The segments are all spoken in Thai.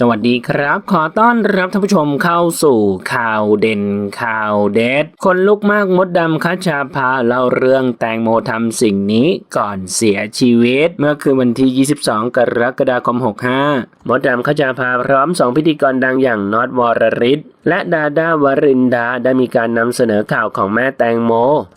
สวัสดีครับ ขอต้อนรับท่านผู้ชมเข้าสู่ข่าวเด่นข่าวเด็ด คนลุกมากมดดำคัชชาพาเล่าเรื่องแตงโมทำสิ่งนี้ก่อนเสียชีวิต เมื่อคืนวันที่ 22 กรกฎาคม 65 มดดำคัชชาพาพร้อมสองพิธีกรดังอย่างน็อตวรริศและดาดาวรินดาได้มีการนำเสนอข่าวของแม่แตงโม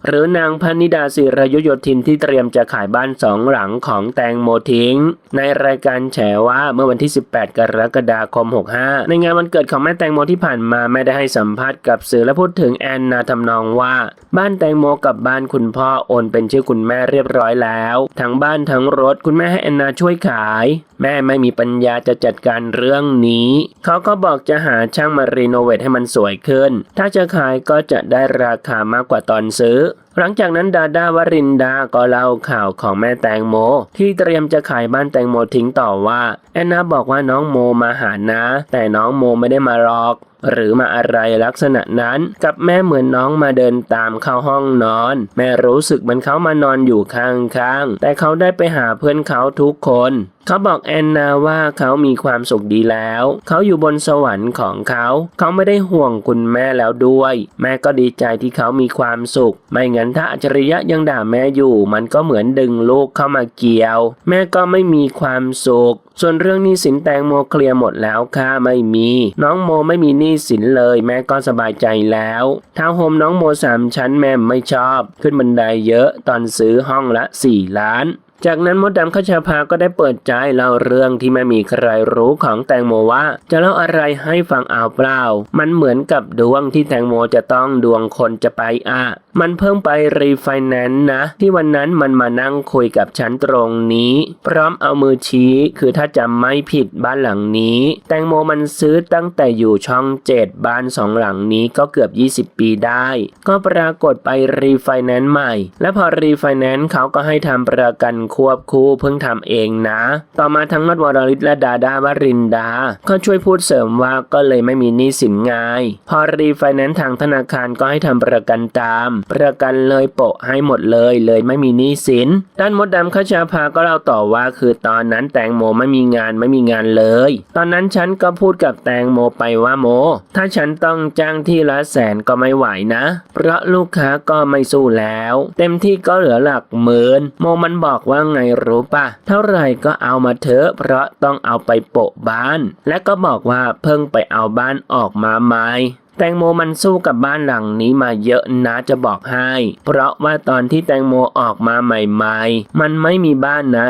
หรือนางพนิดาศิรยุโยธินที่เตรียมจะขายบ้านสองหลังของแตงโมทิ้ง ในรายการแฉว่าเมื่อวันที่ 18 กรกฎาคม 65 ในงานวันเกิดของแม่แตงโมที่ผ่านมาแม่ได้ให้สัมภาษณ์กับสื่อและพูดถึงแอนนาทำนองว่า บ้านแตงโมกับบ้านคุณพ่อโอนเป็นชื่อคุณแม่เรียบร้อยแล้ว ทั้งบ้านทั้งรถคุณแม่ให้แอนนาช่วยขาย แม่ไม่มีปัญญาจะจัดการเรื่องนี้ เขาก็บอกจะหาช่างมารีโนเวทให้มันสวยขึ้น ถ้าจะขายก็จะได้ราคามากกว่าตอนซื้อ หลังจากนั้นดาดาวรินดาก็เล่าข่าวของแม่แตงโม ที่เตรียมจะขายบ้านแตงโมทิ้งต่อว่า แอนนาบอกว่าน้องโมมาหานะ แต่น้องโมไม่ได้มาหรอกหรือมาอะไรลักษณะนั้นกับแม่เหมือนน้องมาเดินตามเข้าห้องนอน แม่รู้สึกเหมือนเขามานอนอยู่ข้างๆ แต่เขาได้ไปหาเพื่อนเขาทุกคนเขาบอกแอนนาว่าเขามีความสุขดีแล้ว เขาอยู่บนสวรรค์ของเขา เขาไม่ได้ห่วงคุณแม่แล้วด้วย แม่ก็ดีใจที่เขามีความสุข ไม่งั้นถ้าอัจฉริยะยังด่าแม่อยู่ มันก็เหมือนดึงลูกเข้ามาเกี่ยว แม่ก็ไม่มีความสุข ส่วนเรื่องนี้สินแตงโมเคลียร์หมดแล้วค่ะไม่มี น้องโมไม่มีหนี้สินเลยแม่ก็สบายใจแล้วทาวน์โฮมน้องโมสามชั้นแม่ไม่ชอบ ขึ้นบันไดเยอะตอนซื้อห้องละ 4 ล้าน จากนั้นมดดำข้าชาพาก็ได้เปิดใจเล่าเรื่องที่ไม่มีใครรู้ของแตงโมว่า จะเล่าอะไรให้ฟังเอาเปล่า มันเหมือนกับดวงที่แตงโมจะต้องดวงคนจะไปอะ มันเพิ่งไปรีไฟแนนซ์นะ ที่วันนั้นมันมานั่งคุยกับฉันตรงนี้ พร้อมเอามือชี้คือถ้าจำไม่ผิดบ้านหลังนี้ แตงโมมันซื้อตั้งแต่อยู่ช่องเจ็ดบ้านสองหลังนี้ก็เกือบ 20 ปีได้ ก็ปรากฏไปรีไฟแนนซ์ใหม่ และพอรีไฟแนนซ์เขาก็ให้ทำประกันควบคู่เพิ่งทำเองนะ ต่อมาทั้งนัดวรริศและดาดาวรินดา ก็ช่วยพูดเสริมว่าก็เลยไม่มีหนี้สินไงพอรีไฟแนนซ์ทางธนาคารก็ให้ทำประกันตาม ประกันเลยโปะให้หมดเลยเลยไม่มีหนี้สิน ด้านมดดำขชาพาก็เล่าต่อว่าคือตอนนั้นแตงโมไม่มีงานไม่มีงานเลย ตอนนั้นฉันก็พูดกับแตงโมไปว่าโม ถ้าฉันต้องจ้างที่ละแสนก็ไม่ไหวนะ เพราะลูกค้าก็ไม่สู้แล้ว เต็มที่ก็เหลือหลักหมื่นโมมันบอกว่าไงรู้ปะเท่าไหร่ก็เอามาเถอะ เพราะต้องเอาไปโปะบ้าน และก็บอกว่าเพิ่งไปเอาบ้านออกมาใหม่ แตงโมมันสู้กับบ้านหลังนี้มาเยอะนะจะบอกให้ เพราะว่าตอนที่แตงโมออกมาใหม่ๆ มันไม่มีบ้านนะ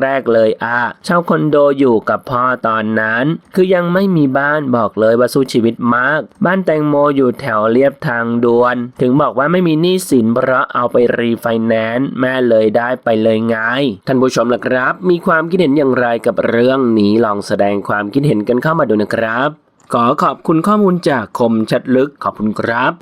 แรกๆเลยอะเช่าคอนโดอยู่กับพ่อตอนนั้น คือยังไม่มีบ้านบอกเลยว่าสู้ชีวิตมาก บ้านแตงโมอยู่แถวเลียบทางด่วน ถึงบอกว่าไม่มีหนี้สินเพราะเอาไปรีไฟแนนซ์แม่เลยได้ไปเลยไงท่านผู้ชมล่ะครับ มีความคิดเห็นอย่างไรกับเรื่องนี้ลองแสดงความคิดเห็นกันเข้ามาดูนะครับ ขอขอบคุณข้อมูลจากคมชัดลึกขอบคุณครับ